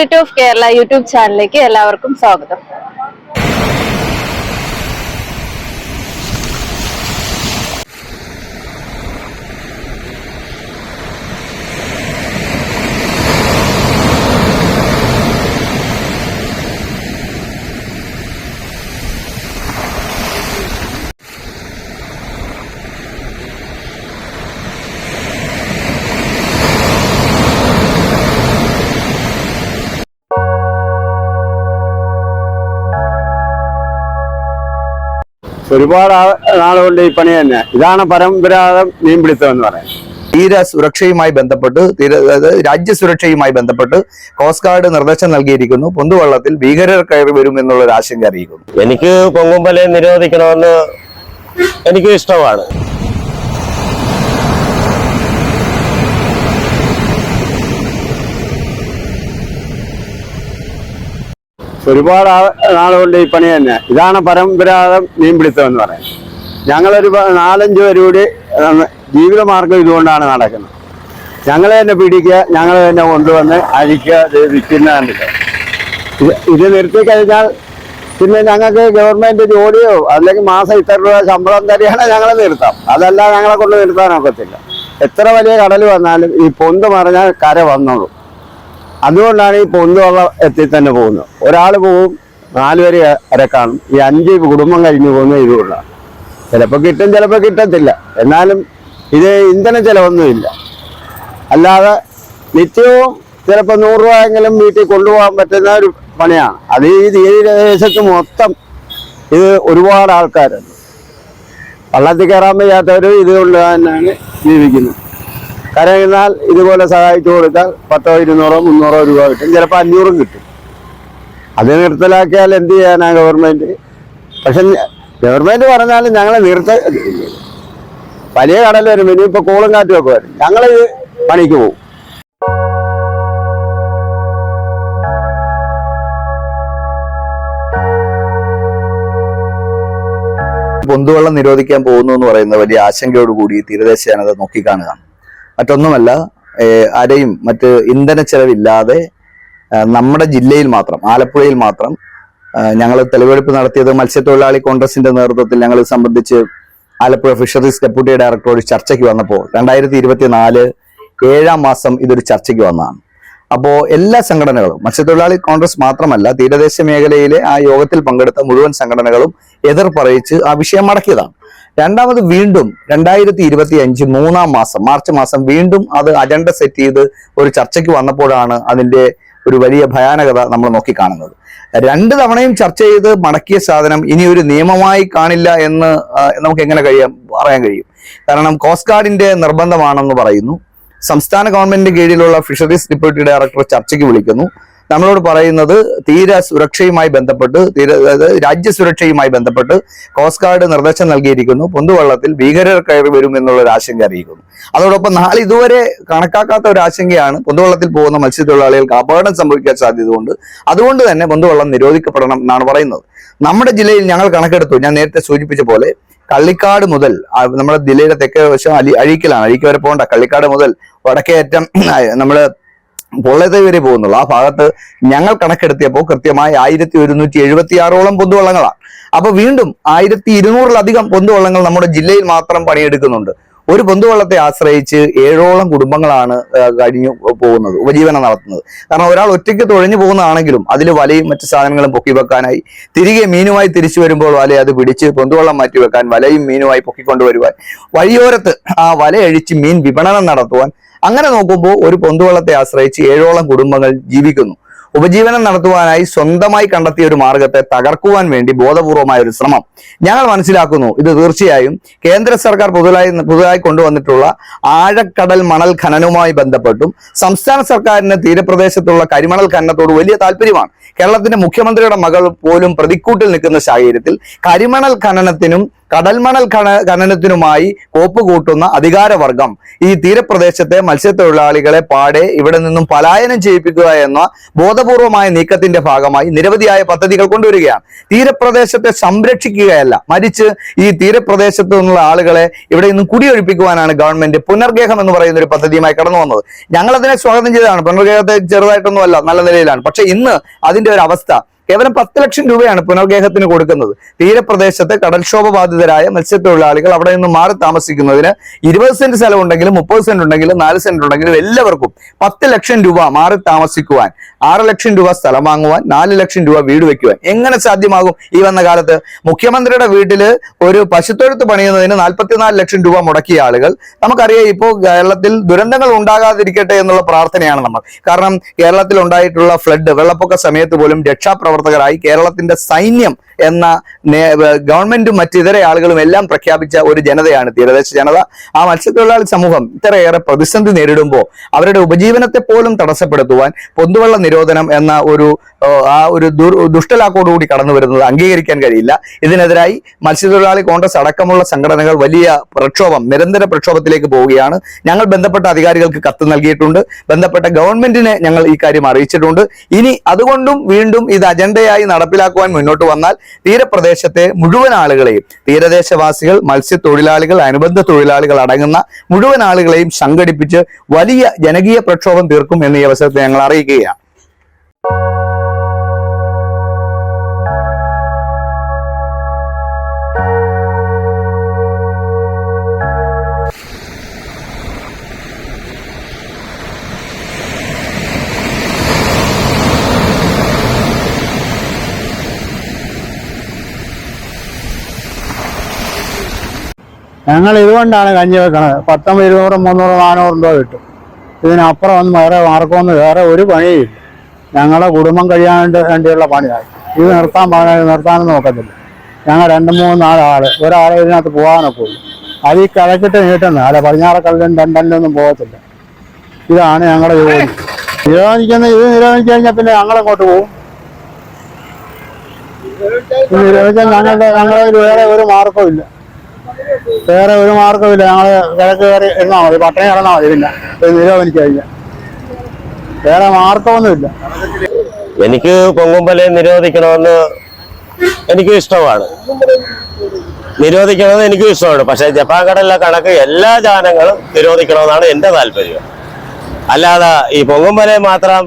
Spirit of Kerala YouTube ചാനലിലേക്ക് എല്ലാവർക്കും സ്വാഗതം. ഒരുപാട് നാളുകൊണ്ട് ഈ പണി തന്നെ. ഇതാണ് പരമ്പരാഗതം മീൻപിടുത്തം എന്ന് പറയുന്നത്. തീര സുരക്ഷയുമായി ബന്ധപ്പെട്ട് തീര അതായത് രാജ്യസുരക്ഷയുമായി ബന്ധപ്പെട്ട് കോസ്റ്റ് ഗാർഡ് നിർദ്ദേശം നൽകിയിരിക്കുന്നു. പൊന്തുവള്ളത്തിൽ ഭീകരർ കയറി വരും എന്നുള്ള ഒരു ആശങ്ക അറിയിക്കുന്നു. എനിക്ക് പൊങ്കുമ്പലെ നിരോധിക്കണമെന്ന് എനിക്ക് ഇഷ്ടമാണ്. ഒരുപാട് നാളുകൊണ്ട് ഈ പണി തന്നെ. ഇതാണ് പരമ്പരാഗതം മീൻപിടുത്തം എന്ന് പറയുന്നത്. ഞങ്ങളൊരു നാലഞ്ച് പേര് കൂടി മാർഗം ജീവിതമാർഗം ഇതുകൊണ്ടാണ് നടക്കുന്നത്. ഞങ്ങൾ തന്നെ പിടിക്കുക ഞങ്ങൾ തന്നെ കൊണ്ടുവന്ന് അഴിക്കുക വിൽക്കുന്നതാണ് ഇത് നിർത്തി കഴിഞ്ഞാൽ പിന്നെ ഞങ്ങൾക്ക് ഗവൺമെന്റ് ജോലിയോ അല്ലെങ്കിൽ മാസം ഇത്ര രൂപ ശമ്പളം തരികയാണെങ്കിൽ ഞങ്ങൾ നിർത്താം. അതല്ല ഞങ്ങളെ കൊണ്ട് നിർത്താൻ ഒക്കത്തില്ല. എത്ര വലിയ കടൽ വന്നാലും ഈ പൊന്ത് മറിഞ്ഞാൽ കര വന്നോളൂ. അതുകൊണ്ടാണ് ഈ പൊന്തുവെള്ളം എത്തി തന്നെ പോകുന്നത്. ഒരാൾ പോവും നാല് പേര് വരെ കാണും. ഈ അഞ്ച് കുടുംബം കഴിഞ്ഞു പോകുന്ന ഇതുകൊണ്ടാണ് ചിലപ്പോൾ കിട്ടും ചിലപ്പോൾ കിട്ടത്തില്ല. എന്നാലും ഇത് ഇന്ധന ചിലവൊന്നുമില്ല. അല്ലാതെ നിത്യവും ചിലപ്പോൾ നൂറ് രൂപയെങ്കിലും വീട്ടിൽ കൊണ്ടുപോകാൻ പറ്റുന്ന ഒരു പണിയാണ്. അത് ഈ തീരദേശത്ത് മൊത്തം ഇത് ഒരുപാട് ആൾക്കാരുണ്ട്. വള്ളത്തിൽ കയറാൻ വയ്യാത്തവർ ഇതുകൊണ്ട് തന്നെയാണ് ജീവിക്കുന്നത്. കരയുന്നാൽ ഇതുപോലെ സഹായിച്ചു കൊടുത്താൽ പത്തോ ഇരുന്നൂറോ മുന്നൂറോ രൂപ കിട്ടും. ചിലപ്പോൾ അഞ്ഞൂറും കിട്ടും. അത് നിർത്തലാക്കിയാൽ എന്ത് ചെയ്യാനാ ഗവൺമെന്റ്? പക്ഷെ ഗവൺമെന്റ് പറഞ്ഞാലും ഞങ്ങളെ നിർത്ത വലിയ കടൽ വരും. ഇനിയിപ്പോൾ കോളും കാറ്റും ഒക്കെ വരും. ഞങ്ങൾ പണിക്ക് പോകും പൊന്തുവെള്ളം നിരോധിക്കാൻ പോകുന്നു എന്ന് പറയുന്ന വലിയ ആശങ്കയോടുകൂടി തീരദേശ ജനത നോക്കിക്കാണുകയാണ്. മറ്റൊന്നുമല്ല ആരെയും മറ്റ് ഇന്ധന ചെലവില്ലാതെ നമ്മുടെ ജില്ലയിൽ മാത്രം ആലപ്പുഴയിൽ മാത്രം ഞങ്ങൾ തെളിവെടുപ്പ് നടത്തിയത് മത്സ്യത്തൊഴിലാളി കോൺഗ്രസിന്റെ നേതൃത്വത്തിൽ ഞങ്ങൾ സംബന്ധിച്ച് ആലപ്പുഴ ഫിഷറീസ് ഡെപ്യൂട്ടി ഡയറക്ടറോട് ചർച്ചയ്ക്ക് വന്നപ്പോൾ രണ്ടായിരത്തി ഇരുപത്തിനാല് ഏഴാം മാസം ഇതൊരു ചർച്ചയ്ക്ക് വന്നതാണ്. അപ്പോ എല്ലാ സംഘടനകളും മത്സ്യത്തൊഴിലാളി കോൺഗ്രസ് മാത്രമല്ല തീരദേശ മേഖലയിലെ ആ യോഗത്തിൽ പങ്കെടുത്ത മുഴുവൻ സംഘടനകളും എതിർ പറയിച്ച് ആ വിഷയം മടക്കിയതാണ്. രണ്ടാമത് വീണ്ടും രണ്ടായിരത്തി ഇരുപത്തി അഞ്ച് മൂന്നാം മാസം മാർച്ച് മാസം വീണ്ടും അത് അജണ്ട സെറ്റ് ചെയ്ത് ഒരു ചർച്ചയ്ക്ക് വന്നപ്പോഴാണ് അതിന്റെ ഒരു വലിയ ഭയാനകത നമ്മൾ നോക്കിക്കാണുന്നത്. രണ്ട് തവണയും ചർച്ച ചെയ്ത് മടക്കിയ സാധനം ഇനി ഒരു നിയമമായി കാണില്ല എന്ന് നമുക്ക് എങ്ങനെ കഴിയാം? പറയാൻ കഴിയും. കാരണം കോസ്റ്റ് ഗാർഡിന്റെ നിർബന്ധമാണെന്ന് പറയുന്നു. സംസ്ഥാന ഗവൺമെന്റിന്റെ കീഴിലുള്ള ഫിഷറീസ് ഡെപ്യൂട്ടി ഡയറക്ടർ ചർച്ചയ്ക്ക് വിളിക്കുന്നു. നമ്മളോട് പറയുന്നത് തീര സുരക്ഷയുമായി ബന്ധപ്പെട്ട് തീര രാജ്യസുരക്ഷയുമായി ബന്ധപ്പെട്ട് കോസ്റ്റ് ഗാർഡ് നിർദ്ദേശം നൽകിയിരിക്കുന്നു. പൊന്തുവള്ളത്തിൽ ഭീകരർ കയറി വരും എന്നുള്ള ഒരു ആശങ്ക അറിയിക്കുന്നു. അതോടൊപ്പം നാളെ ഇതുവരെ കണക്കാക്കാത്ത ഒരു ആശങ്കയാണ് പൊന്തുവള്ളത്തിൽ പോകുന്ന മത്സ്യത്തൊഴിലാളികൾക്ക് അപകടം സംഭവിക്കാൻ സാധ്യതയുണ്ട്. അതുകൊണ്ട് തന്നെ പൊന്തുവള്ളം നിരോധിക്കപ്പെടണം എന്നാണ് പറയുന്നത്. നമ്മുടെ ജില്ലയിൽ ഞങ്ങൾ കണക്കെടുത്തു. ഞാൻ നേരത്തെ സൂചിപ്പിച്ച പോലെ കള്ളിക്കാട് മുതൽ നമ്മുടെ ജില്ലയുടെ തെക്കേ വശം അലി അഴീക്കലാണ്. അഴീക്ക് വരെ പോകണ്ട. കള്ളിക്കാട് മുതൽ വടക്കേറ്റം നമ്മൾ പൊള്ളത്തെ വരെ പോകുന്നുള്ളൂ. ആ ഭാഗത്ത് ഞങ്ങൾ കണക്കെടുത്തിയപ്പോൾ കൃത്യമായി ആയിരത്തി ഒരുന്നൂറ്റി എഴുപത്തി ആറോളം പൊന്തുവള്ളങ്ങളാണ്. അപ്പൊ വീണ്ടും ആയിരത്തി ഇരുന്നൂറിലധികം പൊന്തുവള്ളങ്ങൾ നമ്മുടെ ജില്ലയിൽ മാത്രം പണിയെടുക്കുന്നുണ്ട്. ഒരു പൊന്തുവള്ളത്തെ ആശ്രയിച്ച് ഏഴോളം കുടുംബങ്ങളാണ് കഴിഞ്ഞു പോകുന്നത് ഉപജീവനം നടത്തുന്നത്. കാരണം ഒരാൾ ഒറ്റയ്ക്ക് തുഴഞ്ഞു പോകുന്നതാണെങ്കിലും അതിൽ വലയും മറ്റു സാധനങ്ങളും പൊക്കി വെക്കാനായി തിരികെ മീനുമായി തിരിച്ചു വരുമ്പോൾ വല അത് പിടിച്ച് പൊന്തുവള്ളം മാറ്റി വെക്കാൻ വലയും മീനുമായി പൊക്കിക്കൊണ്ടുവരുവാൻ വഴിയോരത്ത് ആ വലയഴിച്ച് മീൻ വിപണനം നടത്തുവാൻ അങ്ങനെ നോക്കുമ്പോൾ ഒരു പൊന്തുവള്ളത്തെ ആശ്രയിച്ച് ഏഴോളം കുടുംബങ്ങൾ ജീവിക്കുന്നു. ഉപജീവനം നടത്തുവാനായി സ്വന്തമായി കണ്ടെത്തിയ ഒരു മാർഗത്തെ തകർക്കുവാൻ വേണ്ടി ബോധപൂർവമായ ഒരു ശ്രമം. ഞങ്ങൾ മനസ്സിലാക്കുന്നു ഇത് തീർച്ചയായും കേന്ദ്ര സർക്കാർ പുതുതായി പുതുതായി കൊണ്ടുവന്നിട്ടുള്ള ആഴക്കടൽ മണൽ ഖനനവുമായി ബന്ധപ്പെട്ടും സംസ്ഥാന സർക്കാരിന് തീരപ്രദേശത്തുള്ള കരിമണൽ ഖനനത്തോട് വലിയ താല്പര്യമാണ് കേരളത്തിന്റെ മുഖ്യമന്ത്രിയുടെ മകൾ പോലും പ്രതിക്കൂട്ടിൽ നിൽക്കുന്ന സാഹചര്യത്തിൽ കരിമണൽ ഖനനത്തിനും കടൽമണൽ ഖന ഖനനത്തിനുമായി കോപ്പ് കൂട്ടുന്ന അധികാരവർഗം ഈ തീരപ്രദേശത്തെ മത്സ്യത്തൊഴിലാളികളെ പാടെ ഇവിടെ നിന്നും പലായനം ചെയ്യിപ്പിക്കുക എന്ന ബോധപൂർവമായ നീക്കത്തിന്റെ ഭാഗമായി നിരവധിയായ പദ്ധതികൾ കൊണ്ടുവരികയാണ്. തീരപ്രദേശത്തെ സംരക്ഷിക്കുകയല്ല മരിച്ച് ഈ തീരപ്രദേശത്തു നിന്നുള്ള ആളുകളെ ഇവിടെ നിന്നും കുടിയൊഴിപ്പിക്കുവാനാണ് ഗവൺമെന്റ് പുനർഗേഹം എന്ന് പറയുന്ന ഒരു പദ്ധതിയുമായി കടന്നു വന്നത്. ഞങ്ങൾ അതിനെ സ്വാഗതം ചെയ്തതാണ്. പുനർഗേഹത്തെ ചെറുതായിട്ടൊന്നുമല്ല നല്ല നിലയിലാണ്. പക്ഷെ ഇന്ന് അതിന്റെ ഒരു അവസ്ഥ കേവലം പത്ത് ലക്ഷം രൂപയാണ് പുനർഗേഹത്തിന് കൊടുക്കുന്നത്. തീരപ്രദേശത്ത് കടൽക്ഷോഭ ബാധിതരായ മത്സ്യത്തൊഴിലാളികൾ അവിടെ നിന്ന് മാറി താമസിക്കുന്നതിന് ഇരുപത് സെന്റ് സ്ഥലം ഉണ്ടെങ്കിലും മുപ്പത് സെന്റ് ഉണ്ടെങ്കിലും നാല് സെന്റ് ഉണ്ടെങ്കിലും എല്ലാവർക്കും പത്ത് ലക്ഷം രൂപ മാറി താമസിക്കുവാൻ ആറ് ലക്ഷം രൂപ സ്ഥലം വാങ്ങുവാൻ നാല് ലക്ഷം രൂപ വീട് വെക്കുവാൻ എങ്ങനെ സാധ്യമാകും ഈ വന്ന കാലത്ത്? മുഖ്യമന്ത്രിയുടെ വീട്ടിൽ ഒരു പശുത്തൊഴുത്ത് പണിയുന്നതിന് നാൽപ്പത്തിനാല് ലക്ഷം രൂപ മുടക്കിയ ആളുകൾ നമുക്കറിയാം ഇപ്പോൾ കേരളത്തിൽ ദുരന്തങ്ങൾ ഉണ്ടാകാതിരിക്കട്ടെ എന്നുള്ള പ്രാർത്ഥനയാണ് നമ്മൾ. കാരണം കേരളത്തിൽ ഉണ്ടായിട്ടുള്ള ഫ്ലഡ് വെള്ളപ്പൊക്ക സമയത്ത് പോലും രക്ഷാപ്രവർത്തകരായി കേരളത്തിന്റെ സൈന്യം എന്ന ഗവൺമെന്റും മറ്റിതര ആളുകളും എല്ലാം പ്രഖ്യാപിച്ച ഒരു ജനതയാണ് തീരദേശ ജനത. ആ മത്സ്യത്തൊഴിലാളി സമൂഹം ഇത്രയേറെ പ്രതിസന്ധി നേരിടുമ്പോൾ അവരുടെ ഉപജീവനത്തെ പോലും തടസ്സപ്പെടുത്തുവാൻ പൊതുവെള്ള നിരോധനം എന്ന ഒരു ആ ഒരു ദുഷ്ടലാക്കോടുകൂടി കടന്നു വരുന്നത് അംഗീകരിക്കാൻ കഴിയില്ല. ഇതിനെതിരായി മത്സ്യത്തൊഴിലാളി കോൺഗ്രസ് അടക്കമുള്ള സംഘടനകൾ വലിയ പ്രക്ഷോഭം നിരന്തര പ്രക്ഷോഭത്തിലേക്ക് പോവുകയാണ്. ഞങ്ങൾ ബന്ധപ്പെട്ട അധികാരികൾക്ക് കത്ത് നൽകിയിട്ടുണ്ട്. ബന്ധപ്പെട്ട ഗവൺമെന്റിനെ ഞങ്ങൾ ഈ കാര്യം അറിയിച്ചിട്ടുണ്ട്. ഇനി അതുകൊണ്ടും വീണ്ടും ഇത് അജണ്ടയായി നടപ്പിലാക്കുവാൻ മുന്നോട്ട് വന്നാൽ തീരപ്രദേശത്തെ മുഴുവൻ ആളുകളെയും തീരദേശവാസികൾ മത്സ്യത്തൊഴിലാളികൾ അനുബന്ധ തൊഴിലാളികൾ അടങ്ങുന്ന മുഴുവൻ ആളുകളെയും സംഘടിപ്പിച്ച് വലിയ ജനകീയ പ്രക്ഷോഭം തീർക്കും എന്ന ഈ അവസരത്തിൽ ഞങ്ങൾ അറിയിക്കുകയാണ്. ഞങ്ങൾ ഇതുകൊണ്ടാണ് കഞ്ഞി വെക്കണത്. പത്തൊമ്പത് ഇരുന്നൂറ് മുന്നൂറ് നാനൂറ് രൂപ കിട്ടും. ഇതിനപ്പുറം ഒന്നും വേറെ മാർക്കൊന്നും വേറെ ഒരു പണിയില്ല ഞങ്ങളുടെ കുടുംബം കഴിയാൻ വേണ്ടിയുള്ള പണിയായി. ഇത് നിർത്താൻ പറഞ്ഞാൽ നിർത്താനൊന്നും നോക്കത്തില്ല. ഞങ്ങൾ രണ്ട് മൂന്ന് ഒരാളെ ഇതിനകത്ത് പോകാനൊക്കെ ഉള്ളൂ അത് ഈ കിഴക്കിട്ട് നീട്ടുന്നത്. അല്ല പടിഞ്ഞാറക്കല്ലും രണ്ടല്ലൊന്നും പോകത്തില്ല. ഇതാണ് ഞങ്ങളുടെ ജോലി. നിരോധിക്കുന്ന ഇത് നിരോധിച്ചു കഴിഞ്ഞാൽ പിന്നെ ഞങ്ങളെങ്ങോട്ട് പോകും? നിരോധിച്ചാൽ ഞങ്ങളുടെ ഞങ്ങളുടെ വേറെ ഒരു മാർഗവും ഇല്ല. വേറെ ഒരു മാർഗമില്ല ഞങ്ങൾ കിഴക്ക് കയറി ഇരുന്നാൽ മതി. പട്ടണി കിടന്നാൽ മതി പിന്നെ. നിരോധനിച്ചു കഴിഞ്ഞാൽ വേറെ മാർഗമൊന്നുമില്ല എനിക്ക് പൊങ്കുമ്പലെ നിരോധിക്കണമെന്ന് എനിക്ക് ഇഷ്ടമാണ്. നിരോധിക്കണമെന്ന് എനിക്കും ഇഷ്ടമാണ്. പക്ഷെ ജപ്പാൻ കടലിലെ കണക്ക് എല്ലാ ജാനങ്ങളും നിരോധിക്കണമെന്നാണ് എന്റെ താല്പര്യം. അല്ലാതെ ഈ പൊങ്കുമ്പലെ മാത്രം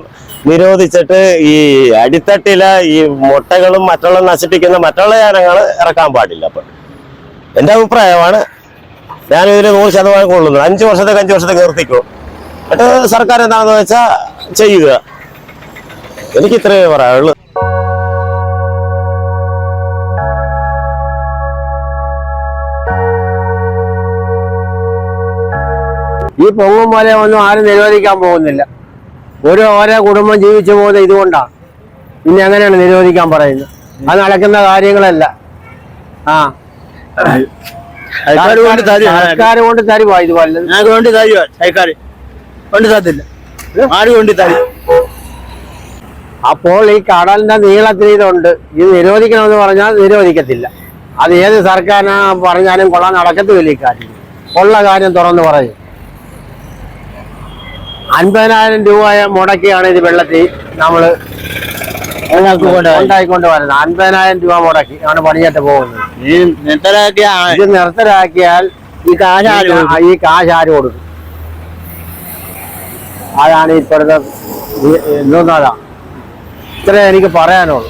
നിരോധിച്ചിട്ട് ഈ അടിത്തട്ടിലെ ഈ മുട്ടകളും മറ്റുള്ള നശിപ്പിക്കുന്ന മറ്റുള്ള ജാനങ്ങൾ ഇറക്കാൻ പാടില്ല അപ്പൊ എന്റെ അഭിപ്രായമാണ്. ഇതിന് നൂറ് ശതമാനം കൊള്ളുന്നു. അഞ്ച് വർഷത്തേക്ക് അഞ്ച് വർഷത്തേക്ക് നിർത്തിക്കോ. എന്നിട്ട് സർക്കാർ എന്താണെന്ന് വെച്ചാൽ ചെയ്യുക. എനിക്ക് ഇത്രയേ പറയാനുള്ളൂ. ഈ പൊങ്ങും പോലെ ഒന്നും ആരും നിരോധിക്കാൻ പോകുന്നില്ല. ഒരു ഓരോ കുടുംബം ജീവിച്ചു പോകുന്ന ഇതുകൊണ്ടാണ് പിന്നെ അങ്ങനെയാണ് നിരോധിക്കാൻ പറയുന്നത്. അത് നടക്കുന്ന കാര്യങ്ങളല്ല. ആ. സർക്കാർ കൊണ്ട് തരും സർക്കാർ കൊണ്ട് തരുവാ ഇത് വല്ലതും ഞങ്ങൾക്ക് വേണ്ടി തരുക സർക്കാർ കൊണ്ട് തരത്തില്ല. ആര് വേണ്ടി തരും? അപ്പോൾ ഈ കടലിന്റെ നീളത്തിൽ ഇതുണ്ട്. ഇത് നിരോധിക്കണമെന്ന് പറഞ്ഞാൽ നിരോധിക്കത്തില്ല. അത് ഏത് സർക്കാരിനാ പറഞ്ഞാലും കൊള്ളാൻ നടക്കത്തുമില്ല ഈ കാര്യം. ഉള്ള കാര്യം തുറന്ന് പറയും. അൻപതിനായിരം രൂപ മുടക്കിയാണ് ഇത് വെള്ളത്തിൽ ഉണ്ടായിക്കൊണ്ട് വരുന്നത് അൻപതിനായിരം രൂപ മുടക്കി. ആണ് പണിയായിട്ട് പോകുന്നത്. ഈ നിർത്തലാക്കിയ ഇത് നിർത്തലാക്കിയാൽ ഈ കാശ് ആര് ഈ കാശ് ആര് കൊടുക്കും? അതാണ് ഇപ്പോഴത്തെ ഇത്രേ എനിക്ക് പറയാനുള്ളൂ.